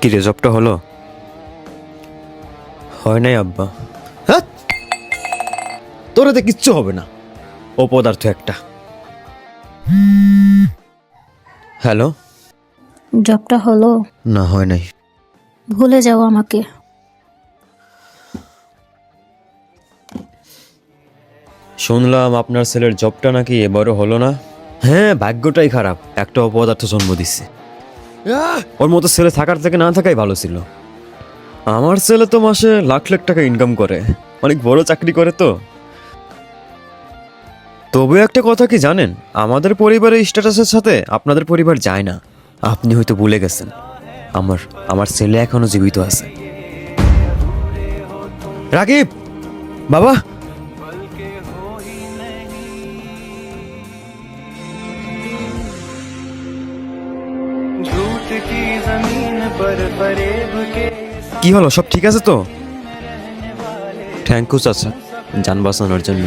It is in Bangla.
কি রে জবটা হলো? হয় নাই আব্বা। হ্যাঁ? তোর এতে কিচ্ছু হবে না। অপদার্থ একটা। হ্যালো? জবটা হলো? না হয় নাই। ভুলে যাও আমাকে। শুনলাম আপনার ছেলের জবটা নাকি এবারও হলো না? হ্যাঁ ভাগ্যটাই খারাপ। একটা অপদার্থ জন্ম দিচ্ছে ওর মতো ছেলে থাকার থেকে না থাকাই ভালো ছিল। আমার ছেলে তো মাসে লাখ লাখ টাকা ইনকাম করে। অনেক বড় চাকরি করে তো। তবে একটা কথা কি জানেন? আমাদের পরিবারের স্ট্যাটাসের সাথে আপনাদের পরিবার যায় না। আপনি হয়তো ভুলে গেছেন। আমার আমার ছেলে এখনও জীবিত আছে। রাকিব! বাবা! কি হলো? সব ঠিক আছে তো? থ্যাংক ইউ চাচা। যান বাঁচানোর জন্য।